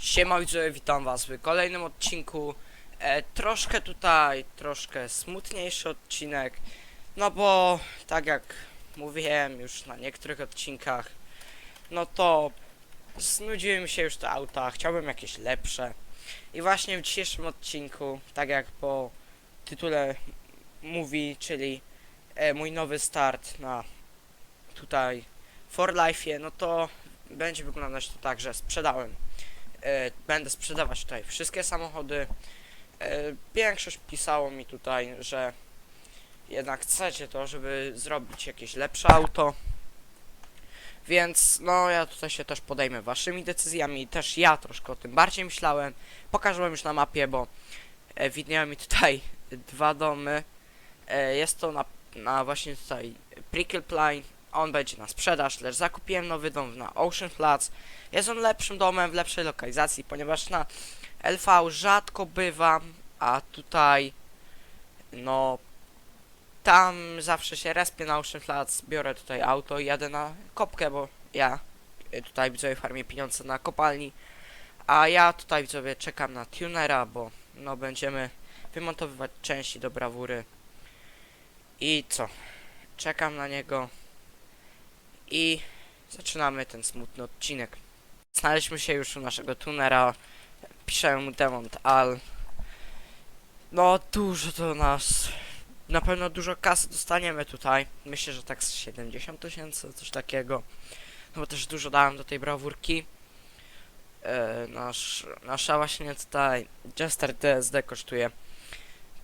Siema widzowie, witam was w kolejnym odcinku. E, troszkę tutaj, troszkę smutniejszy odcinek. No bo, tak jak mówiłem już na niektórych odcinkach, no to znudziły mi się już te auta, chciałbym jakieś lepsze. I właśnie w dzisiejszym odcinku, tak jak po tytule mówi, czyli e, mój nowy start na tutaj For Life, no to będzie wyglądać to tak, że sprzedałem będę sprzedawać tutaj wszystkie samochody. E, większość pisało mi tutaj, że jednak chcecie to, żeby zrobić jakieś lepsze auto. Więc no ja tutaj się też podejmę waszymi decyzjami. Też ja troszkę o tym bardziej myślałem. Pokażę wam już na mapie, bo e, widnieją mi tutaj dwa domy. E, jest to na, na właśnie tutaj Prickle Plain. On będzie na sprzedaż, lecz zakupiłem nowy dom na Ocean Flats. Jest on lepszym domem w lepszej lokalizacji, ponieważ na LV rzadko bywam, a tutaj no tam zawsze się respię na Ocean Flats, biorę tutaj auto i jadę na kopkę, bo ja y, tutaj widzowie farmię pieniądze na kopalni, a ja tutaj widzowie czekam na tunera, bo no będziemy wymontowywać części do brawury. I co, czekam na niego i zaczynamy ten smutny odcinek. Znaleźliśmy się już u naszego tunera. Piszę mu demont al. No dużo to nas. Na pewno dużo kasy dostaniemy tutaj. Myślę, że tak z 70 tysięcy, coś takiego. No bo też dużo dałem do tej brawurki. E, nasz, nasza właśnie tutaj Jester DSD kosztuje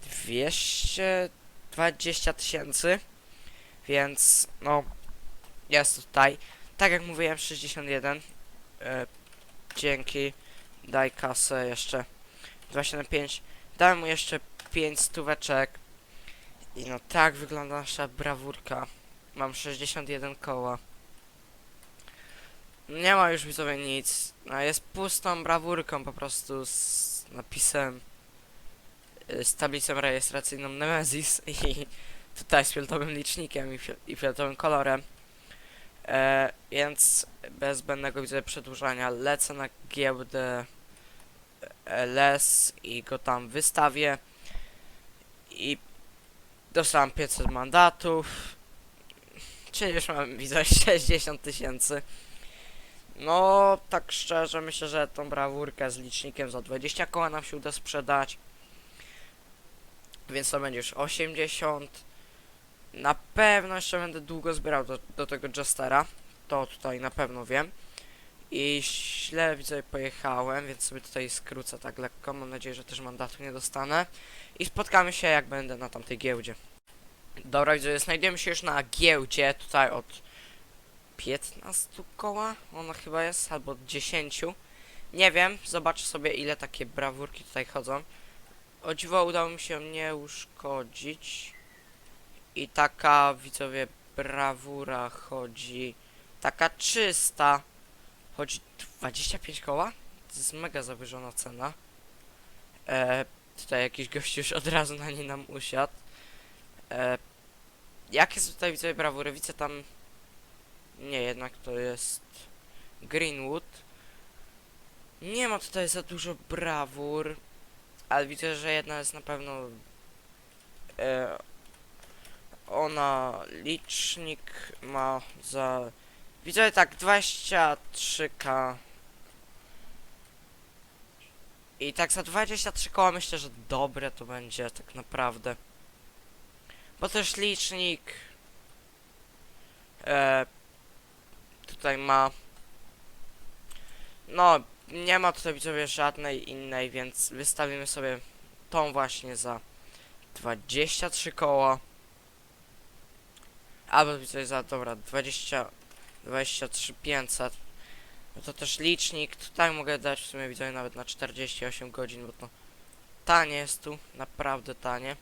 220 tysięcy. Więc no jest tutaj. Tak jak mówiłem 61 e, dzięki. Daj kasę jeszcze. 275. Dałem mu jeszcze 5 stóweczek. I no tak wygląda nasza brawurka. Mam 61 koła. Nie ma już widzowie nic. No, jest pustą brawurką po prostu z napisem y, z tablicą rejestracyjną Nemesis i tutaj z fioletowym licznikiem i, fio- i fioletowym kolorem. E, więc bez zbędnego widzę przedłużania lecę na giełdę LS i go tam wystawię. I dostałem 500 mandatów. Czyli już mam widzę 60 tysięcy. No tak szczerze myślę, że tą brawurkę z licznikiem za 20 koła nam się uda sprzedać. Więc to będzie już 80 na pewno jeszcze będę długo zbierał do, do tego Jestera. To tutaj na pewno wiem. I źle widzę pojechałem, więc sobie tutaj skrócę tak lekko. Mam nadzieję, że też mandatu nie dostanę. I spotkamy się jak będę na tamtej giełdzie. Dobra, widzę, znajdujemy się już na giełdzie tutaj od 15 koła. Ona chyba jest, albo od 10. Nie wiem, zobaczę sobie ile takie brawurki tutaj chodzą. O dziwo udało mi się nie uszkodzić. I taka, widzowie, brawura chodzi. Taka czysta. Chodzi 25 koła? To jest mega zawyżona cena. E, tutaj jakiś gość już od razu na niej nam usiadł. E, jakie są tutaj, widzowie, brawury? Widzę tam... Nie, jednak to jest... Greenwood. Nie ma tutaj za dużo brawur. Ale widzę, że jedna jest na pewno... E, ona licznik ma za widzę tak 23k i tak za 23 koła myślę, że dobre to będzie tak naprawdę. Bo też licznik e, tutaj ma. No nie ma tutaj widzowie żadnej innej, więc wystawimy sobie tą właśnie za 23 koła Albo coś za, dobra, 20, 23 500. No to też licznik, tutaj mogę dać w sumie nawet na 48 godzin, bo to tanie jest tu, naprawdę tanie.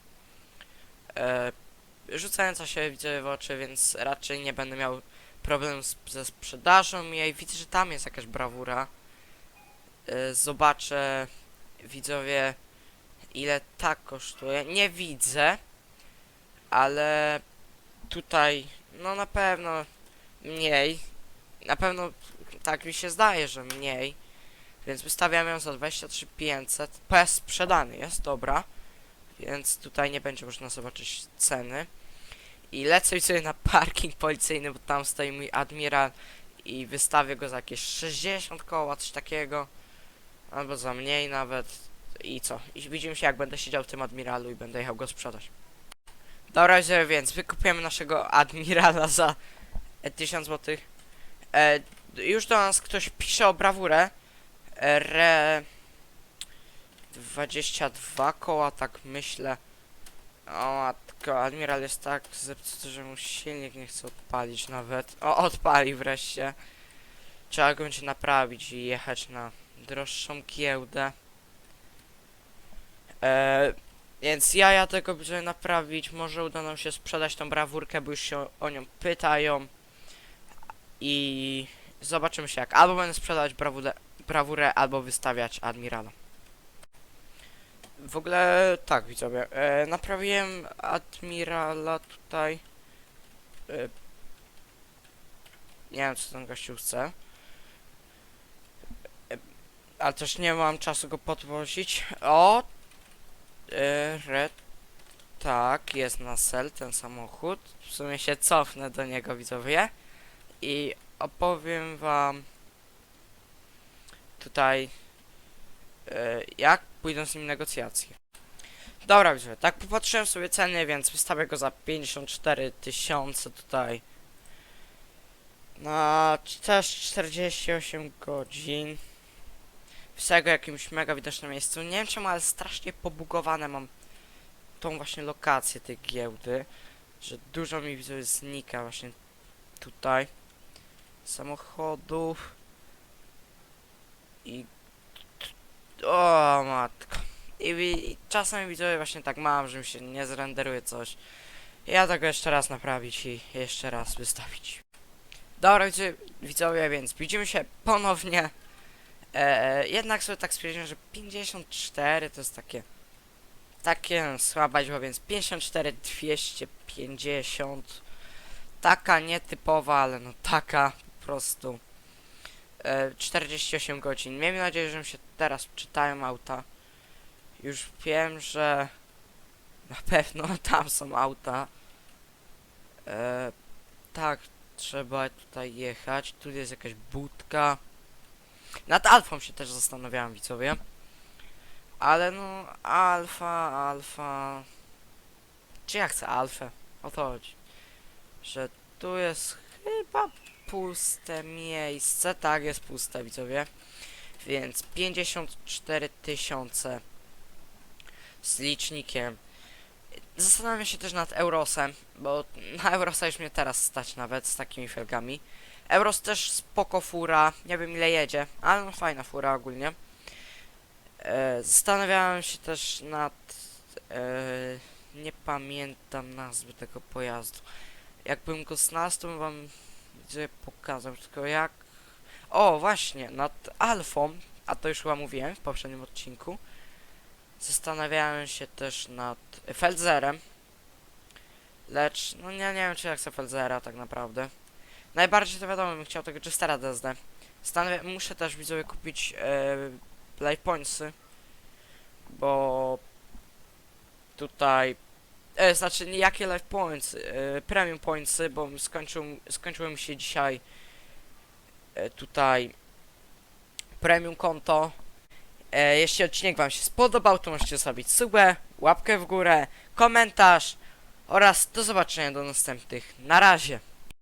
E, rzucająca się widzowie w oczy, więc raczej nie będę miał problemu z, ze sprzedażą jej. Widzę, że tam jest jakaś brawura. E, zobaczę, widzowie, ile tak kosztuje. Nie widzę, ale tutaj, no na pewno mniej. Na pewno tak mi się zdaje, że mniej. Więc wystawiam ją za 23 500. PS sprzedany jest, dobra. Więc tutaj nie będzie można zobaczyć ceny. I lecę sobie na parking policyjny, bo tam stoi mój admiral i wystawię go za jakieś 60 koła, coś takiego. Albo za mniej nawet. I co? I widzimy się jak będę siedział w tym admiralu i będę jechał go sprzedać. Dobra, że więc wykupiemy naszego admirala za e, 1000 zł. E, już do nas ktoś pisze o brawurę. E, re... 22 koła, tak myślę. O matko, admiral jest tak zepsuty, że mu silnik nie chce odpalić nawet. O, odpali wreszcie. Trzeba go będzie naprawić i jechać na droższą giełdę. E, więc ja ja tego będę naprawić. Może uda nam się sprzedać tą brawurkę, bo już się o nią pytają. I zobaczymy się jak. Albo będę sprzedawać brawurę, brawurę albo wystawiać admirala. W ogóle tak widzowie, e, naprawiłem admirala tutaj. E, nie wiem co ten gościu chce. E, ale też nie mam czasu go podwozić. O! Red. Tak, jest na sel ten samochód. W sumie się cofnę do niego widzowie. I opowiem wam tutaj e, jak pójdą z nim negocjacje. Dobra, widzowie, tak popatrzyłem sobie ceny, więc wystawię go za 54 tysiące tutaj. Na też 48 godzin. Wstawię go jakimś mega widocznym miejscu. Nie wiem czemu, ale strasznie pobugowane mam tą właśnie lokację tej giełdy. Że dużo mi znika właśnie tutaj. Samochodów. I o matko. I, i czasami widzowie właśnie tak mam, że mi się nie zrenderuje coś. Ja tego jeszcze raz naprawić i jeszcze raz wystawić. Dobra widzowie więc widzimy się ponownie. E, jednak sobie tak stwierdziłem, że 54 to jest takie takie słaba liczba, więc 54 250 taka nietypowa, ale no taka po prostu e, 48 godzin. Miejmy nadzieję, że się teraz czytają auta. Już wiem, że na pewno tam są auta. E, tak, trzeba tutaj jechać. Tu jest jakaś budka. Nad alfą się też zastanawiałem, widzowie. Ale no, alfa, alfa... Czy ja chcę alfę? O to chodzi. Że tu jest chyba puste miejsce. Tak, jest puste, widzowie. Więc 54 tysiące z licznikiem. Zastanawiam się też nad Eurosem, bo na Eurosa już mnie teraz stać nawet z takimi felgami. Euros też spoko fura, nie wiem ile jedzie, ale no fajna fura ogólnie. E, zastanawiałem się też nad... E, nie pamiętam nazwy tego pojazdu. Jakbym go znalazł, to bym wam pokazał, tylko jak... O, właśnie, nad Alfą, a to już chyba mówiłem w poprzednim odcinku. Zastanawiałem się też nad Felzerem. Lecz, no nie, nie wiem czy ja chcę Felzera tak naprawdę. Najbardziej to wiadomo, bym chciał tego Jestera DSD. Stanowia muszę też widzowie kupić e, Life Pointsy. Bo tutaj e, znaczy nie jakie Life Points, e, Premium Pointsy, bo skończył, skończyło mi się dzisiaj e, tutaj Premium konto. E, jeśli odcinek Wam się spodobał, to możecie zostawić subę, łapkę w górę, komentarz oraz do zobaczenia do następnych. Na razie.